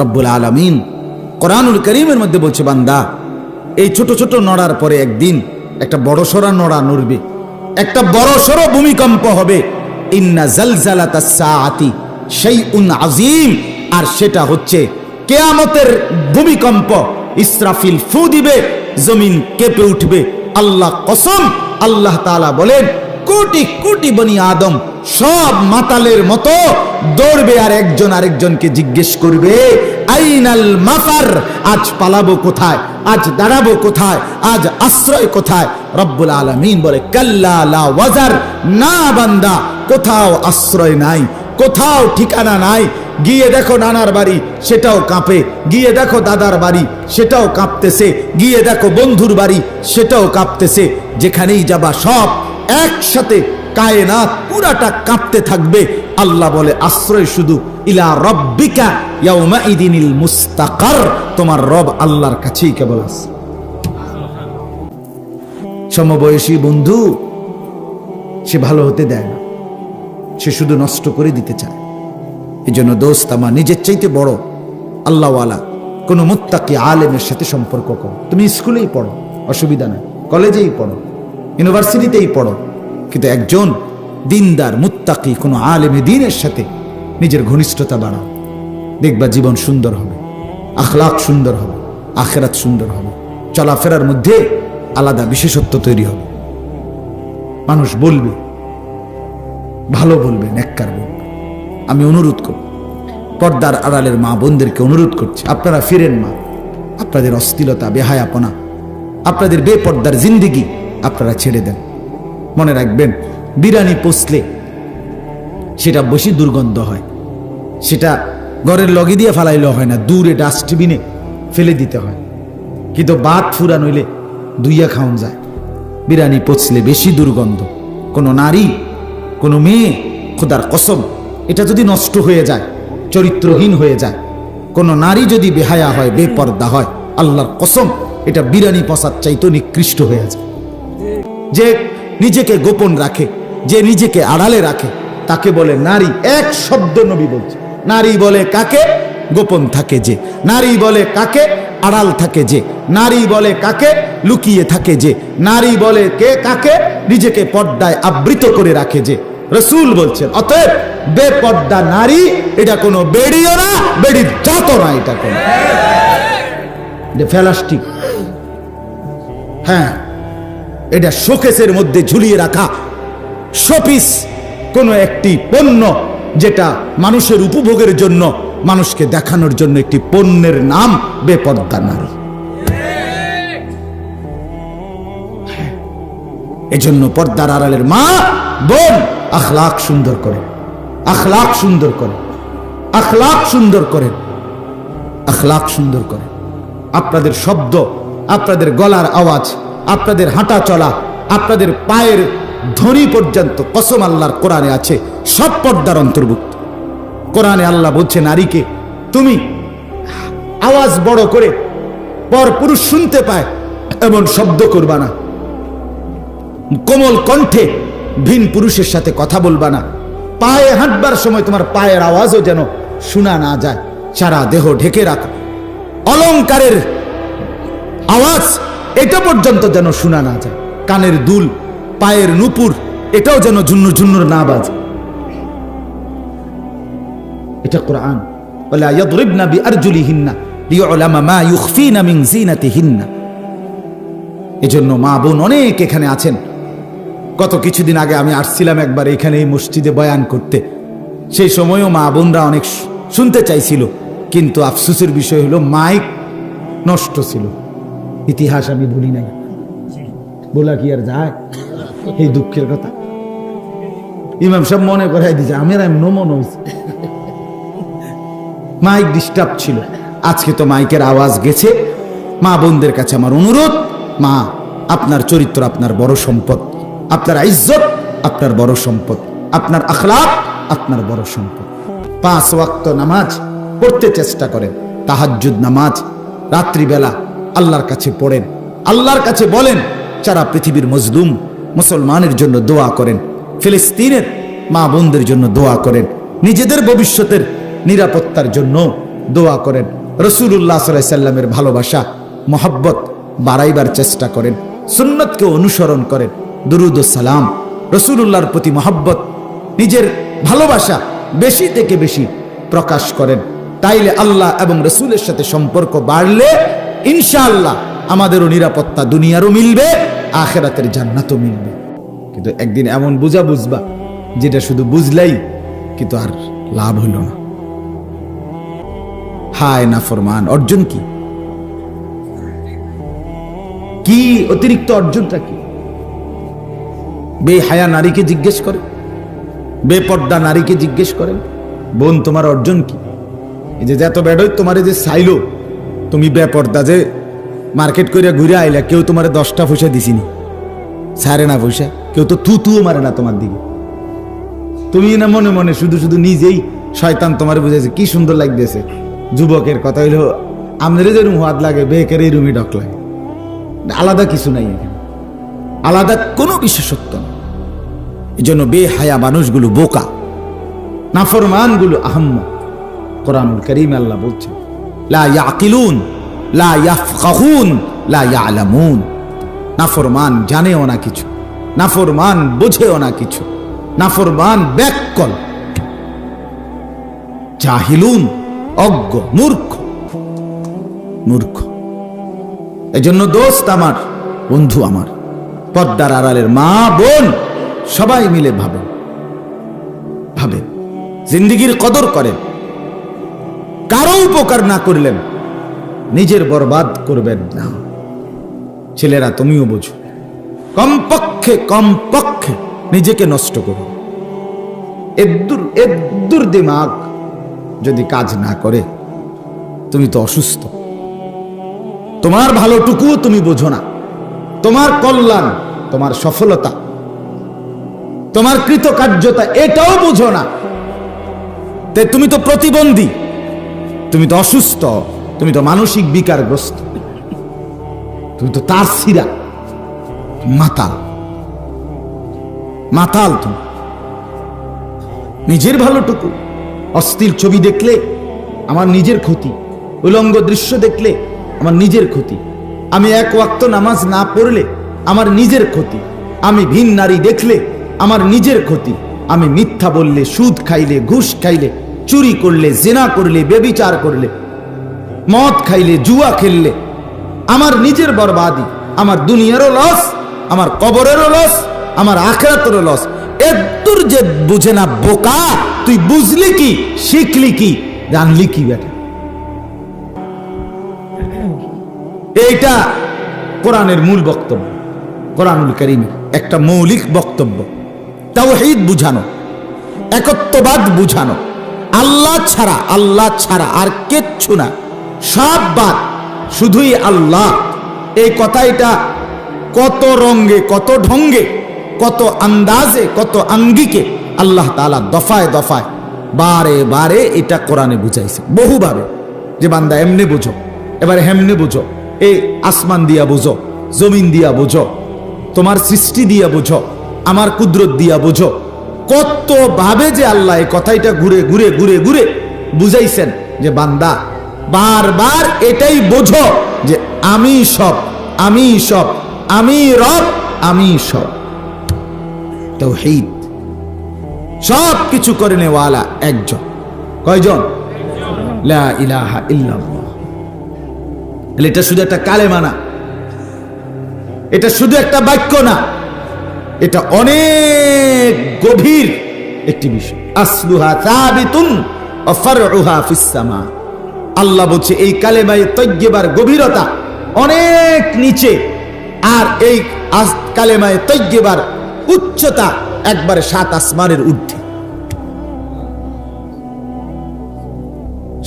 রব্বুল আলমিন কোরআনুল করিমের মধ্যে বলছে, বান্দা, এই ছোট ছোট নড়ার পরে একদিন একটা বড় সড়া নড়া নড়বে, একটা বড় সড়ো ভূমিকম্প হবে। সাআতি শাইউন আজিম আর সেটা হচ্ছে কেয়ামতের ভূমিকম্প। ইসরাফিল ফু দিবে, জমিন কেঁপে উঠবে। আল্লাহ কসম, আল্লাহ তাআলা বলেন, কোটি কোটি বনি আদম সব মাতালের মতো দৌড়বে আর একজন আরেকজনকে জিজ্ঞেস করবে, আইনাল মাফার আজ পালাবো কোথায়? আজ দাঁড়াবো কোথায়? আজ আশ্রয় কোথায়? রব্বুল আলামিন বলে, কাল্লা লা ওয়াজার। না বান্দা, কোথাও আশ্রয় নাই, কোথাও ঠিকানা নাই। গিয়ে দেখো নানার বাড়ি, সেটাও কাঁপে। গিয়ে দেখো দাদার বাড়ি, সেটাও কাঁপতেছে। গিয়ে দেখো বন্ধুর বাড়ি, সেটাও কাঁপতেছে। যেখানেই যাবা সব একসাথে কায়নাত পুরাটা কাঁপতে থাকবে। আল্লাহ বলে, আশ্রয় শুধু ইলা রব্বিকা ইয়াউমাইদিনিল মুস্তাকার, তোমার রব আল্লাহর কাছেই কেবল আছে। সমবয়সী বন্ধু, সে ভালো হতে দেয় না। সে শুধু নষ্ট করে দিতে চায়। এই জন্য দোস্ত আমার, নিজের চাইতে বড় আল্লাহওয়ালা, কোনো মুত্তাকি আলেমের সাথে সম্পর্ক করো। তুমি স্কুলেই পড়ো, অসুবিধা নাই। কলেজেই পড়ো, ইউনিভার্সিটিতেই পড়ো। কিন্তু একজন দিনদার, মুত্তাকি, কোনো আলেমে দিনের সাথে নিজের ঘনিষ্ঠতা বাড়াও। দেখবা জীবন সুন্দর হবে, আখলাক সুন্দর হবে, আখেরাত সুন্দর হবে। চলাফেরার মধ্যে আলাদা বিশেষত্ব তৈরি হবে। মানুষ বলবে, ভালো বলবে, নেককার বলবে। আমি অনুরোধ করব, পর্দার আড়ালের মা বোনদেরকে অনুরোধ করছি, আপনারা ফিরেন মা, আপনাদের অস্থিরতা বেহায়াপনা, আপনাদের বেপর্দার জিন্দিগি আপনারা ছেড়ে দেন। মনে রাখবেন, বিরানি পচলে সেটা বেশি দুর্গন্ধ হয়। সেটা ঘরের লগে দিয়ে ফেলাইলেও হয় না, দূরে ডাস্টবিনে ফেলে দিতে হয়। কিন্তু বাত ফুরান হইলে দুইয়া খাওয়ান যায়। বিরানি পচলে বেশি দুর্গন্ধ। কোনো নারী, কোনো মেয়ে, খোদার কসম, এটা যদি নষ্ট হয়ে যায়, চরিত্রহীন হয়ে যায়, কোনো নারী যদি বেহায়া হয়, বেপর্দা হয়, আল্লাহর কসম, এটা বিরানি পচার চাইতো নিকৃষ্ট হয়ে যায়। যে নিজেকে গোপন রাখে, যে নিজেকে আড়ালে রাখে, তাকে বলে নারী। এক শব্দ নবী বলছে। নারী বলে কাকে? গোপন থাকে যে। নারী বলে কাকে? আড়াল থাকে যে। নারী বলে কাকে? লুকিয়ে থাকে যে। নারী বলে কে কাকে? নিজেকে পর্দায় আবৃত করে রাখে যে। রসুল বলছেন, অতএব বেপর্দা নারী, এটা কোনো বেড়িও না, বেড়ির যত না এটা কোনো। ফেলাস্টিক। হ্যাঁ। এটা শোকেসের মধ্যে ঝুলিয়ে রাখা। শোপিস কোনো একটি পণ্য যেটা মানুষের উপভোগের জন্য, মানুষকে দেখানোর জন্য একটি পণ্যের নাম বেপর্দা নারী। এজন্য পর্দার আড়ালের মা বোন আখলাক সুন্দর করে। আখলাক সুন্দর করে। আখলাখ সুন্দর করে। আখলাক সুন্দর করে। আপনাদের শব্দ, আপনাদের গলার আওয়াজ আপনাদের হাঁটা চলা, আপনাদের পায়ের ধ্বনি পর্যন্ত কসম আল্লাহর কোরআনে আছে, সব পর্দার অন্তর্ভুক্ত। কোরআনে আল্লাহ বলছে, নারীকে তুমি আওয়াজ বড় করে পর পুরুষ শুনতে পায়, এমন শব্দ করবা না। কোমল কণ্ঠে ভিন পুরুষের সাথে কথা বলবা না। পায়ে হাঁটবার সময় তোমার পায়ের আওয়াজও যেন শোনা না যায়, সারা দেহ ঢেকে রাখো। অলংকারের আওয়াজ এটা পর্যন্ত যেন শোনা না যায়। কানের দুল, পায়ের নুপুর, এটাও যেন ঝুন্নু ঝুন্নুর না বাজে। এটা কোরআন। বলে মা এজন্য মা বোন অনেক এখানে আছেন। গত কিছুদিন আগে আমি আসছিলাম একবার এখানে এই মসজিদে বয়ান করতে। সেই সময়ও মা বোনরা অনেক শুনতে চাইছিল। কিন্তু আফসোসের বিষয় হলো মাইক নষ্ট ছিল। ইতিহাস আমি ভুলি নাই। বলা কি আর যায়? এই দুঃখের কথা। ইমাম সব মনে করাই দিছে আমি আর নমন হয়েছে মাইক ডিস্টার্ব ছিল। আজকে তো মাইকের আওয়াজ গেছে। মা বোনদের কাছে আমার অনুরোধ, মা, আপনার চরিত্র আপনার বড় সম্পদ। আপনার ইজ্জত আপনার বড় সম্পদ। আপনার আখলাক আপনার বড় সম্পদ। পাঁচ ওয়াক্ত নামাজ পড়তে চেষ্টা করেন। তাহাজ্জুদ নামাজ, রাত্রিবেলা আল্লাহর কাছে পড়েন, আল্লাহর কাছে বলেন, যারা পৃথিবীর মজলুম, মুসলমানের জন্য দোয়া করেন, ফিলিস্তিনের মা বোনদের জন্য দোয়া করেন, নিজেদের ভবিষ্যতের নিরাপত্তার জন্য দোয়া করেন রসুল্লাহ সাল্লামের ভালোবাসা, মোহাব্বত বাড়াইবার চেষ্টা করেন, সুন্নতকে অনুসরণ করেন, দুরুদ সালাম রসুল্লাহর প্রতি মহব্বত, নিজের ভালোবাসা বেশি থেকে বেশি প্রকাশ করেন, তাইলে আল্লাহ এবং রসুলের সাথে সম্পর্ক বাড়লে ইনশাআল্লাহ আমাদেরও নিরাপত্তা দুনিয়ারও মিলবে, আখেরাতের জান্নাতও মিলবে। কিন্তু একদিন এমন বুঝা বুঝবা, যেটা শুধু বুঝলেই কিন্তু আর লাভ হইল না। হায় না ফরমান, অর্জন কি? কি অতিরিক্ত অর্জনটা কি? বেহায়া নারীকে জিজ্ঞেস করে, বেপর্দা নারীকে জিজ্ঞেস করেন বোন, তোমার অর্জন কি? এই যে যত বেডই তোমার যে চাইলো তুমি বেপর্দা যে মার্কেট করে ঘুরে আইলা, কেউ তোমার দশটা পয়সা দিছিনি। সারে না পয়সা, কেউ তো থু তুও মারে না তোমার দিকে। তুমি না মনে মনে শুধু শুধু নিজেই শয়তান তোমার বুঝেছে কি সুন্দর লাগতেছে। যুবকের কথা হইল আমাদের যে রুম হাত লাগে, বেকের এই রুমই ডক লাগে। আলাদা কিছু নাই এখানে। আলাদা কোনো বিশেষত্ব নেই। এই জন্য বেহায়া মানুষগুলো বোকা, নাফরমানগুলো আহম্মা কোরআনুল করিম আল্লাহ বলছেন লা ইয়াকিলুন নাফরমান জানেও না কিছু। নাফরমান বোঝেও না কিছু। নাফরমান ব্যাককল। জাহিলুন, অজ্ঞ, মূর্খ। মূর্খ। এজন্য দোস্ত আমার, বন্ধু আমার পদ্মার আড়ালের মা, বোন, সবাই মিলে ভাবেন। ভাবেন। জিন্দিগির কদর করেন। কারও উপকার না করলেন, নিজের বরবাদ করবেন না। ছেলেরা, তুমিও বোঝো। কমপক্ষে কমপক্ষে নিজেকে নষ্ট করো। এদ্দুর এদ্দুর দিমাগ যদি কাজ না করে, তুমি তো অসুস্থ। তোমার ভালোটুকু তুমি বোঝো না। তোমার কল্যাণ, তোমার সফলতা, তোমার কৃতকার্যতা এটাও বুঝো না। তুমি তো প্রতিবন্ধী। তুমি তো অসুস্থ, তুমি তো মানসিক বিকারগ্রস্ত। তুমি তো তার সিরা মাতাল। মাতাল তুমি। নিজের ভালোটুকু, অস্থির ছবি দেখলে আমার নিজের ক্ষতি, উলঙ্গ দৃশ্য দেখলে আমার নিজের ক্ষতি। আমি এক ওয়াক্ত নামাজ না পড়লে আমার নিজের ক্ষতি। আমি ভিন নারী দেখলে আমার নিজের ক্ষতি। আমি মিথ্যা বললে, সুদ খাইলে, ঘুষ খাইলে চুরি করলে, জেনা করলে, বেবিচার করলে, মদ খাইলে, জুয়া খেললে, আমার নিজের বরবাদি, আমার দুনিয়ারও লস, আমার কবরেরও লস, আমার আখরাতেরও লস। এত্তুর যে বুঝে না বোকা, তুই বুঝলি কি, শিখলি কি, জানলি কি বেটা? এইটা কোরআনের মূল বক্তব্য, কোরআনুল করিমের একটা মৌলিক বক্তব্য। তাওহীদ বুঝানো, একত্ববাদ বুঝানো। আল্লাহ ছাড়া আল্লাহ ছাড়া আর কিচ্ছু না। সব বাদ, শুধুই আল্লাহ। এই কথাটা কত রঙ্গে কত ঢঙ্গে, কত আন্দাজে, কত আঙ্গিকে আল্লাহ তাআলা দফায় দফায়, বারে বারে এটা কোরআনে বুঝাইছে। বহুভাবে। যে বান্দা এমনি বুঝো, এবার হেমনে বুঝো, এই আসমান দিয়া বুঝো, জমিন দিয়া বুঝো, তোমার সৃষ্টি দিয়া বুঝো, আমার কুদরত দিয়া বুঝো কত ভাবে যে আল্লাহ এই কথাইটা ঘুরে ঘুরে ঘুরে ঘুরে বুঝাইছেন যে বান্দা, বারবার এটাই বোঝো যে আমি সব আমি সব, আমি রব, আমি সব। তৌহিদ। সব কিছু করে নেওয়ালা একজন। কয়জন? লা ইলাহা ইল্লাল্লাহ। এটা শুধু একটা কালেমা না। এটা শুধু একটা বাক্য না। এটা অনেক গভীর একটি বিষয়। আল্লাহ বলছে, এই কালেমায়ে তৈয়্যিবার গভীরতা অনেক নিচে, আর এই কালেমায়ে তৈয়্যিবার উচ্চতা একবারে সাত আসমানের ঊর্ধ্বে।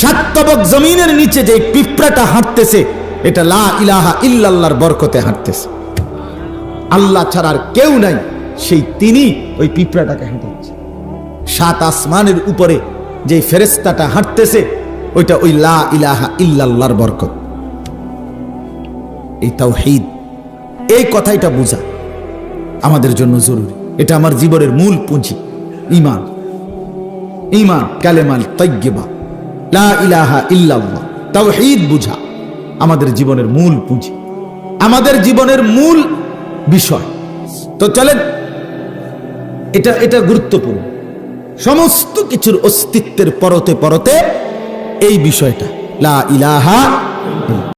সাত তবক জমিনের নিচে যে পিঁপড়াটা হাঁটতেছে, এটা লা ইলাহা ইল্লাল্লাহর বরকতে হাঁটতেছে। আল্লাহ ছাড়া আর কেউ নাই। সেই তিনি ওই পিঁপড়াটাকে হাঁটাচ্ছে সাত আসমানের উপরে যে ফেরেস্তাটা হাঁটতেছে, ওইটা ওই লা ইলাহা ইল্লাল্লাহর বরকত। এই তাওহীদ, এই কথাইটা বোঝা আমাদের জন্য জরুরি। এটা আমার জীবনের মূল পুঁজি ইমান ইমান কালেমাল তৈয়বা লা ইলাহা ইল্লাল্লাহ। তাওহীদ বুঝা আমাদের জীবনের মূল পুঁজি। আমাদের জীবনের মূল বিষয়। তো চলেন, এটা এটা গুরুত্বপূর্ণ। সমস্ত কিছুর অস্তিত্বের পরতে পরতে এই বিষয়টা। লা ইলাহা